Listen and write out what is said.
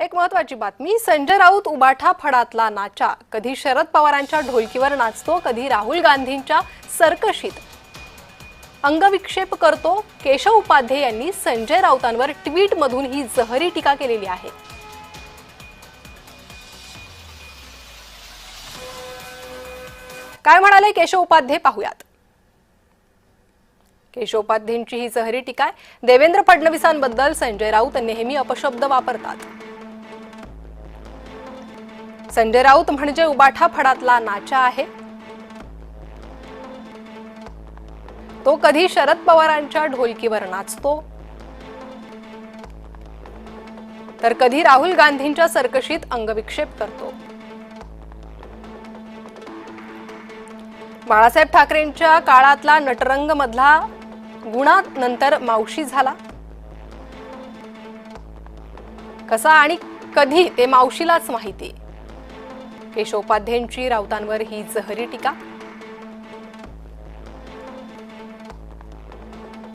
एक महत्वाची बातमी संजय राऊत उबाठा फडातला नाचा. कधी शरद पवारांच्या ढोलकीवर नाचतो कधी राहुल गांधींच्या सर्कशीत. अंगविक्षेप करतो केशव उपाध्ये यांनी संजय राऊतांवर ट्विटमधून ही जहरी टीका केलेली आहे. काय म्हणाले केशव उपाध्ये? पाहूयात. केशव उपाध्येंची ही जहरी टीका आहे. देवेंद्र फडणवीसांबद्दल संजय राऊत नेहमी अपशब्द वापरतात. संजय राऊत म्हणजे उबाठा फडातला नाचा आहे. तो कधी शरद पवारांच्या ढोलकीवर नाचतो? तर कधी राहुल गांधींच्या सर्कशीत अंगविक्षेप करतो? बाळासाहेब ठाकरेंच्या काळातला नटरंग मधला गुणा नंतर मावशी झाला. कसा आणि कधी ते मावशीलाच माहिती? केशवोपाध्यायांची राऊतांवर ही जहरी टीका.